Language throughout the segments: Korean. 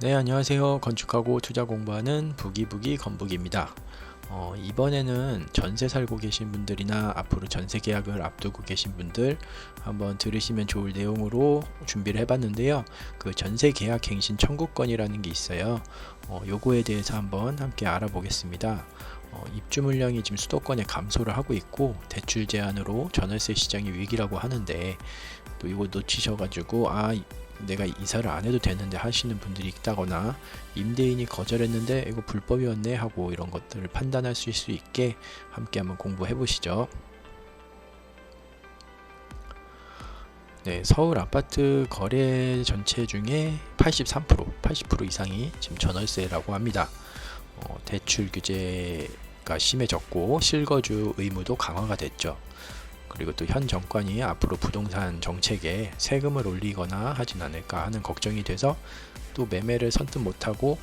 네, 안녕하세요. 건축하고 투자 공부하는 부기부기 건북입니다. 어, 이번에는 전세 살고 계신 분들이나 앞으로 전세 계약을 앞두고 계신 분들 한번 들으시면 좋을 내용으로 준비를 해봤는데요. 그 전세 계약 갱신 청구권이라는 게 있어요. 어, 요거에 대해서 한번 함께 알아보겠습니다. 어, 입주 물량이 지금 수도권에 감소를 하고 있고 대출 제한으로 전월세 시장이 위기라고 하는데 또 이거 놓치셔가지고 아 이- 내가 이사를 안 해도 되는데 하시는 분들이 있다거나 임대인이 거절했는데 이거 불법이었네 하고 이런 것들을 판단할 수 있게 함께 한번 공부해 보시죠. 네, 서울 아파트 거래 전체 중에 83%, 80% 이상이 지금 전월세라고 합니다. 어, 대출 규제가 심해졌고 실거주 의무도 강화가 됐죠. 그리고 또 현 정권이 앞으로 부동산 정책에 세금을 올리거나 하진 않을까 하는 걱정이 돼서 또 매매를 선뜻 못하고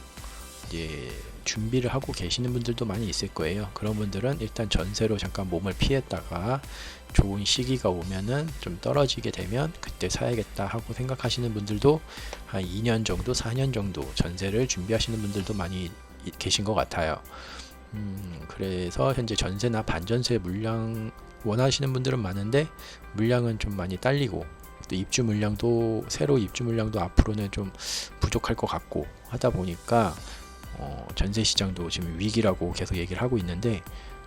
이제 준비를 하고 계시는 분들도 많이 있을 거예요. 그런 분들은 일단 전세로 잠깐 몸을 피했다가 좋은 시기가 오면은 좀 떨어지게 되면 그때 사야겠다 하고 생각하시는 분들도 한 2년 정도, 4년 정도 전세를 준비하시는 분들도 많이 이- 계신 것 같아요. 음, 그래서 현재 전세나 반전세 물량 원하시는 분들은 많은데 물량은 좀 많이 딸리고 또 입주 물량도 새로 입주 물량도 앞으로는 좀 부족할 것 같고 하다 보니까 어, 전세 시장도 지금 위기라고 계속 얘기를 하고 있는데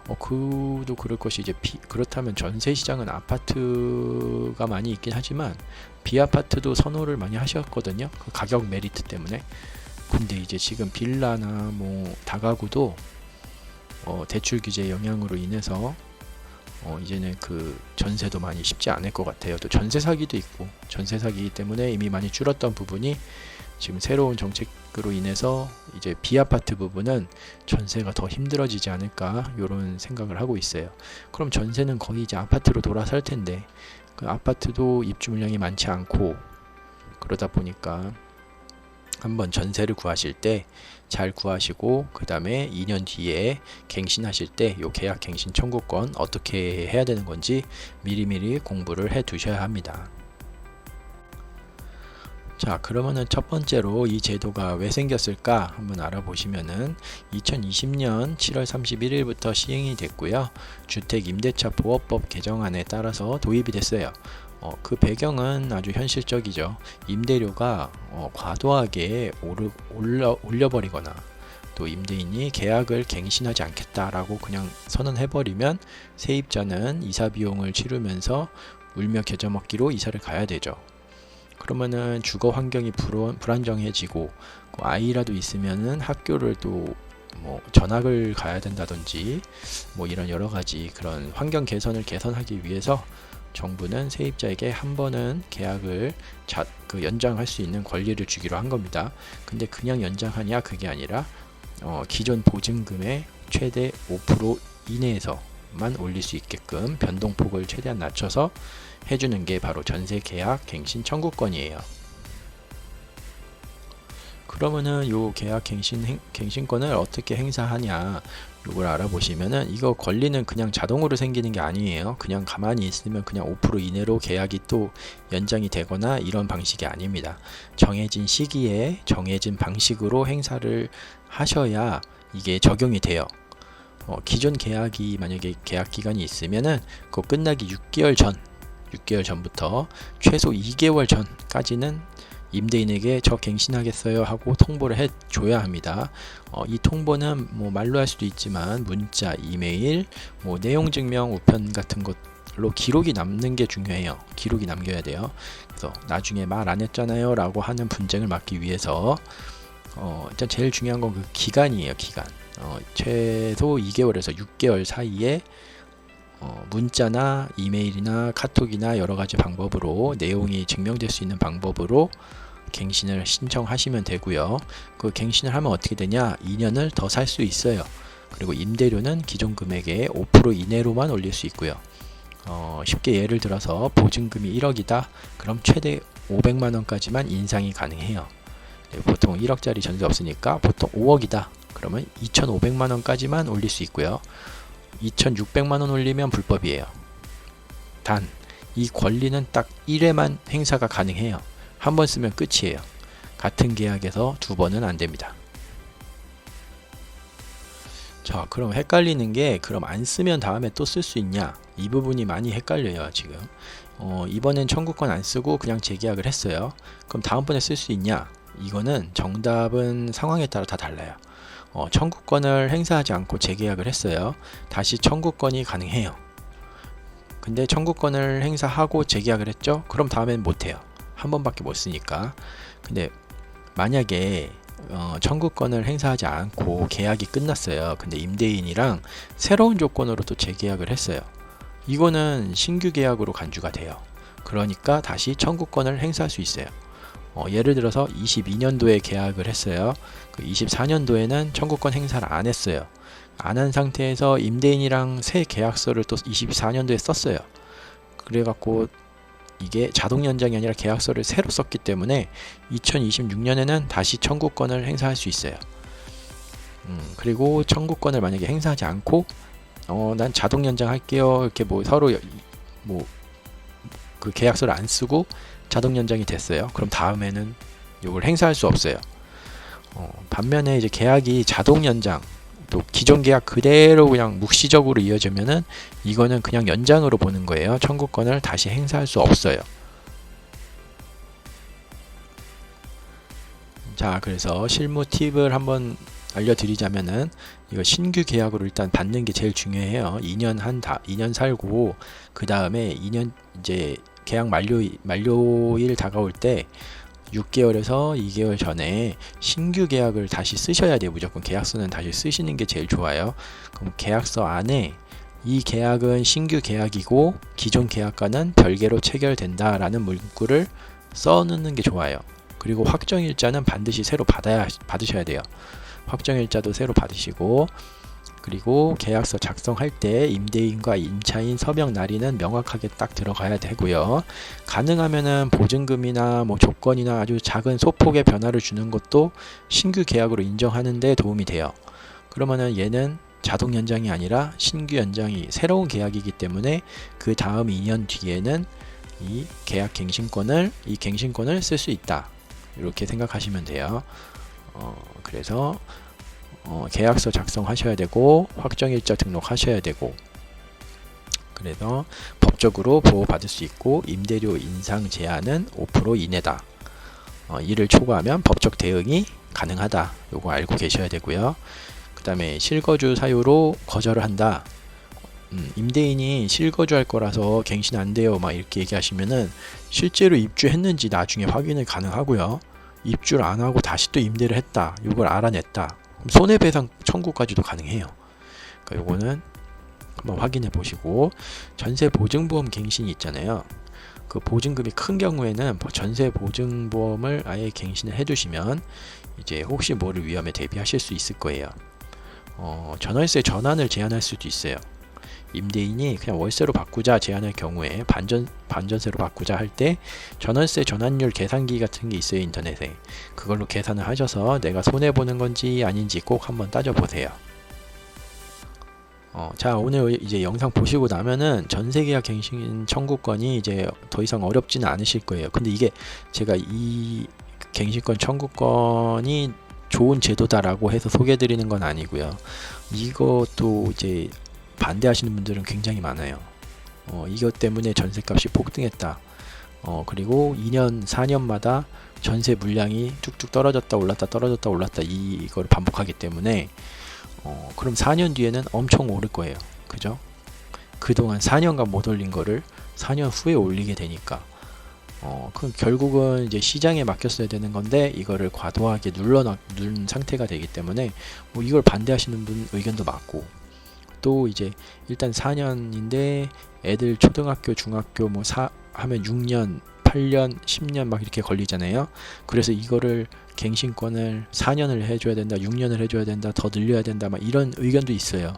어, 그도 그럴 것이 이제 비, 그렇다면 전세 시장은 아파트가 많이 있긴 하지만 비아파트도 선호를 많이 하셨거든요. 그 가격 메리트 때문에. 근데 이제 지금 빌라나 뭐 다가구도 어, 대출 규제 영향으로 인해서 어, 이제는 그 전세도 많이 쉽지 않을 것 같아요. 또 전세 사기도 있고 전세 사기이기 때문에 이미 많이 줄었던 부분이 지금 새로운 정책으로 인해서 이제 비아파트 부분은 전세가 더 힘들어지지 않을까 이런 생각을 하고 있어요. 그럼 전세는 거의 이제 아파트로 돌아설 텐데 그 아파트도 입주 물량이 많지 않고 그러다 보니까 한번 전세를 구하실 때 잘 구하시고 그 다음에 2년 뒤에 갱신하실 때 요 계약 갱신 청구권 어떻게 해야 되는 건지 미리미리 공부를 해 두셔야 합니다. 자 그러면은 첫 번째로 이 제도가 왜 생겼을까 한번 알아보시면은 2020년 7월 31일부터 시행이 됐고요 주택임대차 보호법 개정안에 따라서 도입이 됐어요 어, 그 배경은 아주 현실적이죠 임대료가 어, 과도하게 오르, 올려, 올려버리거나 또 임대인이 계약을 갱신하지 않겠다라고 그냥 선언해버리면 세입자는 이사 비용을 치르면서 울며 겨자 먹기로 이사를 가야 되죠. 그러면은 주거 환경이 불안, 불안정해지고 그 아이라도 있으면은 학교를 또 뭐 전학을 가야 된다든지 뭐 이런 여러 가지 그런 환경 개선을 개선하기 위해서 정부는 세입자에게 한 번은 계약을 자, 그 연장할 수 있는 권리를 주기로 한 겁니다. 근데 그냥 연장하냐 그게 아니라 어, 기존 보증금의 최대 5% 이내에서만 올릴 수 있게끔 변동폭을 최대한 낮춰서 해주는 게 바로 전세 계약 갱신 청구권이에요. 그러면은 요 계약 갱신 행, 갱신권을 어떻게 행사하냐 요걸 알아보시면은 이거 권리는 그냥 자동으로 생기는 게 아니에요. 그냥 가만히 있으면 그냥 5% 이내로 계약이 또 연장이 되거나 이런 방식이 아닙니다. 정해진 시기에 정해진 방식으로 행사를 하셔야 이게 적용이 돼요. 어, 기존 계약이 만약에 계약 기간이 있으면은 그거 끝나기 6개월 전, 6개월 전부터 최소 2개월 전까지는 임대인에게 저 갱신하겠어요 하고 통보를 해 줘야 합니다. 어, 이 통보는 뭐 말로 할 수도 있지만 문자, 이메일, 뭐 내용 증명 우편 같은 것 로 기록이 남는 게 중요해요. 기록이 남겨야 돼요. 그래서 나중에 말 안 했잖아요라고 하는 분쟁을 막기 위해서 어, 일단 제일 중요한 건 그 기간이에요. 기간. 어, 최소 2개월에서 6개월 사이에 어, 문자나 이메일이나 카톡이나 여러 가지 방법으로 내용이 증명될 수 있는 방법으로 갱신을 신청하시면 되고요. 그 갱신을 하면 어떻게 되냐? 2년을 더 살 수 있어요. 그리고 임대료는 기존 금액의 5% 이내로만 올릴 수 있고요. 어, 쉽게 예를 들어서 보증금이 1억이다. 그럼 최대 500만 원까지만 인상이 가능해요. 네, 보통 1억짜리 전세 없으니까 보통 5억이다. 그러면 2,500만 원까지만 올릴 수 있고요. 2,600만 원 올리면 불법이에요. 단 이 권리는 딱 1회만 행사가 가능해요. 한 번 쓰면 끝이에요. 같은 계약에서 두 번은 안 됩니다. 자, 그럼 헷갈리는 게 그럼 안 쓰면 다음에 또 쓸 수 있냐? 이 부분이 많이 헷갈려요, 지금. 어, 이번엔 청구권 안 쓰고 그냥 재계약을 했어요. 그럼 다음번에 쓸 수 있냐? 이거는 정답은 상황에 따라 다 달라요. 어, 청구권을 행사하지 않고 재계약을 했어요. 다시 청구권이 가능해요. 근데 청구권을 행사하고 재계약을 했죠? 그럼 다음엔 못해요. 한 번밖에 못 쓰니까. 근데 만약에 어, 청구권을 행사하지 않고 계약이 끝났어요. 근데 임대인이랑 새로운 조건으로 또 재계약을 했어요. 이거는 신규 계약으로 간주가 돼요. 그러니까 다시 청구권을 행사할 수 있어요. 어, 예를 들어서 22년도에 계약을 했어요. 그 24년도에는 청구권 행사를 안 했어요. 안 한 상태에서 임대인이랑 새 계약서를 또 24년도에 썼어요. 그래갖고 이게 자동 연장이 아니라 계약서를 새로 썼기 때문에 2026년에는 다시 청구권을 행사할 수 있어요. 음, 그리고 청구권을 만약에 행사하지 않고 어, 난 자동 연장할게요. 이렇게 뭐 서로 뭐 그 계약서를 안 쓰고 자동 연장이 됐어요. 그럼 다음에는 이걸 행사할 수 없어요. 어, 반면에 이제 계약이 자동 연장 또 기존 계약 그대로 그냥 묵시적으로 이어지면은 이거는 그냥 연장으로 보는 거예요. 청구권을 다시 행사할 수 없어요. 자, 그래서 실무 팁을 한번 알려드리자면은 이거 신규 계약으로 일단 받는 게 제일 중요해요. 2년 한 다, 2년 살고 그 다음에 2년 이제 계약 만료 만료일 다가올 때 6개월에서 2개월 전에 신규 계약을 다시 쓰셔야 돼요. 무조건 계약서는 다시 쓰시는 게 제일 좋아요. 그럼 계약서 안에 이 계약은 신규 계약이고 기존 계약과는 별개로 체결된다라는 문구를 써놓는 게 좋아요. 그리고 확정일자는 반드시 새로 받아야 받으셔야 돼요. 확정일자도 새로 받으시고 그리고 계약서 작성할 때 임대인과 임차인 서명 날인은 명확하게 딱 들어가야 되고요. 가능하면은 보증금이나 뭐 조건이나 아주 작은 소폭의 변화를 주는 것도 신규 계약으로 인정하는데 도움이 돼요. 그러면은 얘는 자동 연장이 아니라 신규 연장이 새로운 계약이기 때문에 그 다음 2년 뒤에는 이 계약 갱신권을 이 갱신권을 쓸 수 있다. 이렇게 생각하시면 돼요. 어, 그래서 어, 계약서 작성하셔야 되고 확정일자 등록하셔야 되고 그래서 법적으로 보호받을 수 있고 임대료 인상 제한은 5% 이내다. 어, 이를 초과하면 법적 대응이 가능하다. 요거 알고 계셔야 되고요. 그 다음에 실거주 사유로 거절을 한다. 음, 임대인이 실거주할 거라서 갱신 안 돼요. 막 이렇게 얘기하시면은 실제로 입주했는지 나중에 확인을 가능하고요. 입주를 안 하고 다시 또 임대를 했다. 이걸 알아냈다. 손해배상 청구까지도 가능해요. 그러니까 요거는 한번 확인해 보시고 전세 보증보험 갱신이 있잖아요. 그 보증금이 큰 경우에는 전세 보증보험을 아예 갱신을 해두시면 이제 혹시 모를 위험에 대비하실 수 있을 거예요. 어, 전월세 전환을 제한할 수도 있어요. 임대인이 그냥 월세로 바꾸자 제한할 경우에 반전 반전세로 바꾸자 할 때 전월세 전환율 계산기 같은 게 있어요 인터넷에 그걸로 계산을 하셔서 내가 손해 보는 건지 아닌지 꼭 한번 따져 보세요. 어, 자 오늘 이제 영상 보시고 나면은 전세계약 갱신 청구권이 이제 더 이상 어렵지는 않으실 거예요. 근데 이게 제가 이 갱신권 청구권이 좋은 제도다라고 해서 소개해드리는 건 아니고요. 이것도 이제 반대하시는 분들은 굉장히 많아요. 어, 이것 때문에 전세값이 폭등했다. 어, 그리고 2년, 4년마다 전세 물량이 뚝뚝 떨어졌다 올랐다 떨어졌다 올랐다 이, 이걸 반복하기 때문에 어, 그럼 4년 뒤에는 엄청 오를 거예요. 그죠? 그동안 4년간 못 올린 거를 4년 후에 올리게 되니까 어, 그 결국은 이제 시장에 맡겼어야 되는 건데 이거를 과도하게 눌러 누른 상태가 되기 때문에 뭐 이걸 반대하시는 분 의견도 많고 또 이제 일단 4년인데 애들 초등학교, 중학교 뭐 사, 하면 6년, 8년, 10년 막 이렇게 걸리잖아요. 그래서 이거를 갱신권을 4년을 해줘야 된다, 6년을 해줘야 된다, 더 늘려야 된다, 막 이런 의견도 있어요.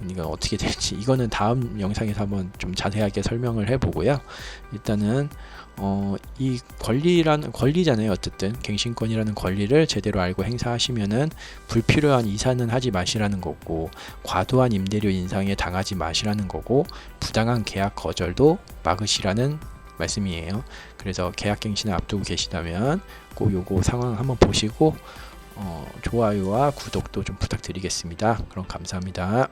어, 이거 어떻게 될지 이거는 다음 영상에서 한번 좀 자세하게 설명을 해보고요. 일단은 어, 이 권리라는 권리잖아요. 어쨌든 갱신권이라는 권리를 제대로 알고 행사하시면은 불필요한 이사는 하지 마시라는 거고 과도한 임대료 인상에 당하지 마시라는 거고 부당한 계약 거절도 막으시라는 말씀이에요. 그래서 계약 갱신을 앞두고 계시다면 꼭 요거 상황 한번 보시고 어, 좋아요와 구독도 좀 부탁드리겠습니다. 그럼 감사합니다.